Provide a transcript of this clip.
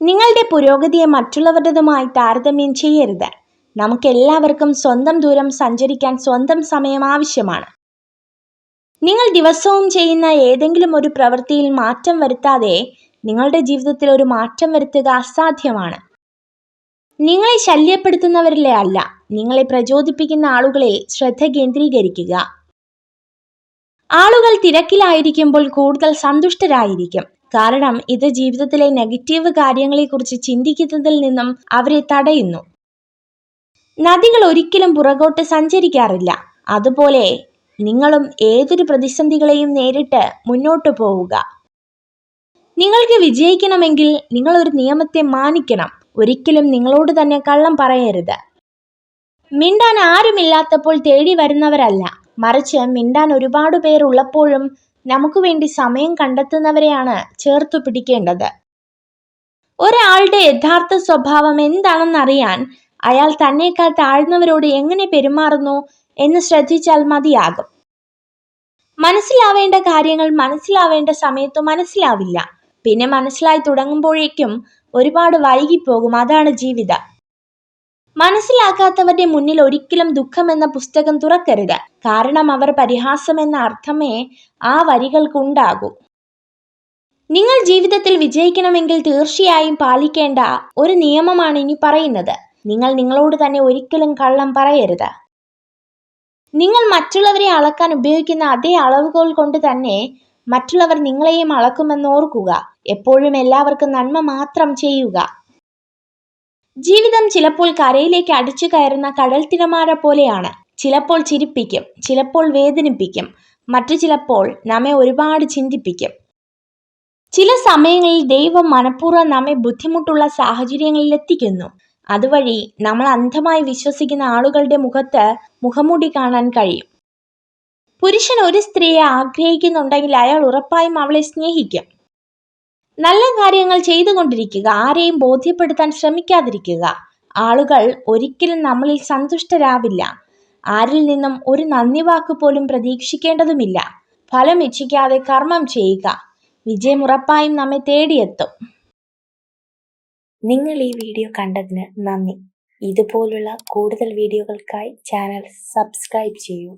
നിങ്ങളുടെ പുരോഗതിയെ മറ്റുള്ളവരുടേതുമായി താരതമ്യം ചെയ്യരുത്. നമുക്കെല്ലാവർക്കും സ്വന്തം ദൂരം സഞ്ചരിക്കാൻ സ്വന്തം സമയം ആവശ്യമാണ്. നിങ്ങൾ ദിവസവും ചെയ്യുന്ന ഏതെങ്കിലും ഒരു പ്രവൃത്തിയിൽ മാറ്റം വരുത്താതെ നിങ്ങളുടെ ജീവിതത്തിൽ ഒരു മാറ്റം വരുത്തുക അസാധ്യമാണ്. നിങ്ങളെ ശല്യപ്പെടുത്തുന്നവരിലെ അല്ല നിങ്ങളെ പ്രചോദിപ്പിക്കുന്ന ആളുകളെ ശ്രദ്ധ കേന്ദ്രീകരിക്കുക. ആളുകൾ തിരക്കിലായിരിക്കുമ്പോൾ കൂടുതൽ സന്തുഷ്ടരായിരിക്കും. കാരണം ഇത് ജീവിതത്തിലെ നെഗറ്റീവ് കാര്യങ്ങളെക്കുറിച്ച് ചിന്തിക്കുന്നതിൽ നിന്നും അവരെ തടയുന്നു. നദികൾ ഒരിക്കലും പുറകോട്ട് സഞ്ചരിക്കാറില്ല. അതുപോലെ നിങ്ങളും ഏതൊരു പ്രതിസന്ധികളെയും നേരിട്ട് മുന്നോട്ട് പോവുക. നിങ്ങൾക്ക് വിജയിക്കണമെങ്കിൽ നിങ്ങൾ ഒരു നിയമത്തെ മാനിക്കണം. ഒരിക്കലും നിങ്ങളോട് തന്നെ കള്ളം പറയരുത്. മിണ്ടാൻ ആരുമില്ലാത്തപ്പോൾ തേടി വരുന്നവരല്ല. മറിച്ച് മിണ്ടാൻ ഒരുപാട് പേർ ഉള്ളപ്പോഴും നമുക്ക് വേണ്ടി സമയം കണ്ടെത്തുന്നവരെയാണ് ചേർത്തു പിടിക്കേണ്ടത്. ഒരാളുടെ യഥാർത്ഥ സ്വഭാവം എന്താണെന്നറിയാൻ അയാൾ തന്നേക്കാൾ താഴ്ന്നവരോട് എങ്ങനെ പെരുമാറുന്നു എന്ന് ശ്രദ്ധിച്ചാൽ മതിയാകും. മനസ്സിലാവേണ്ട കാര്യങ്ങൾ മനസ്സിലാവേണ്ട സമയത്ത് മനസ്സിലാവില്ല. പിന്നെ മനസ്സിലായി തുടങ്ങുമ്പോഴേക്കും ഒരുപാട് വൈകിപ്പോകും. അതാണ് ജീവിതം. മനസ്സിലാക്കാത്തവരുടെ മുന്നിൽ ഒരിക്കലും ദുഃഖം എന്ന പുസ്തകം തുറക്കരുത്. കാരണം അവർ പരിഹാസം എന്ന അർത്ഥമേ ആ വരികൾക്കുണ്ടാകൂ. നിങ്ങൾ ജീവിതത്തിൽ വിജയിക്കണമെങ്കിൽ തീർച്ചയായും പാലിക്കേണ്ട ഒരു നിയമമാണ് ഇനി പറയുന്നത്. നിങ്ങൾ നിങ്ങളോട് തന്നെ ഒരിക്കലും കള്ളം പറയരുത്. നിങ്ങൾ മറ്റുള്ളവരെ അളക്കാൻ ഉപയോഗിക്കുന്ന അതേ അളവുകൾ കൊണ്ട് തന്നെ മറ്റുള്ളവർ നിങ്ങളെയും അളക്കുമെന്ന് ഓർക്കുക. എപ്പോഴും എല്ലാവർക്കും നന്മ മാത്രം ചെയ്യുക. ജീവിതം ചിലപ്പോൾ കരയിലേക്ക് അടിച്ചു കയറുന്ന കടൽ തിരമാല പോലെയാണ്. ചിലപ്പോൾ ചിരിപ്പിക്കും ചിലപ്പോൾ വേദനിപ്പിക്കും മറ്റു ചിലപ്പോൾ നമ്മെ ഒരുപാട് ചിന്തിപ്പിക്കും. ചില സമയങ്ങളിൽ ദൈവം മനഃപൂർവം നമ്മെ ബുദ്ധിമുട്ടുള്ള സാഹചര്യങ്ങളിൽ എത്തിക്കുന്നു. അതുവഴി നമ്മൾ അന്ധമായി വിശ്വസിക്കുന്ന ആളുകളുടെ മുഖത്ത് മുഖമൂടി കാണാൻ കഴിയും. പുരുഷൻ ഒരു സ്ത്രീയെ ആഗ്രഹിക്കുന്നുണ്ടെങ്കിൽ അയാൾ ഉറപ്പായും അവളെ സ്നേഹിക്കും. നല്ല കാര്യങ്ങൾ ചെയ്തുകൊണ്ടിരിക്കുക. ആരെയും ബോധ്യപ്പെടുത്താൻ ശ്രമിക്കാതിരിക്കുക. ആളുകൾ ഒരിക്കലും നമ്മളിൽ സന്തുഷ്ടരാവില്ല. ആരിൽ നിന്നും ഒരു നന്ദി വാക്ക് പോലും പ്രതീക്ഷിക്കേണ്ടതുമില്ല. ഫലം ഇച്ഛിക്കാതെ കർമ്മം ചെയ്യുക. വിജയം ഉറപ്പായും നമ്മെ തേടിയെത്തും. നിങ്ങൾ ഈ വീഡിയോ കണ്ടതിന് നന്ദി. ഇതുപോലുള്ള കൂടുതൽ വീഡിയോകൾക്കായി ചാനൽ സബ്സ്ക്രൈബ് ചെയ്യൂ.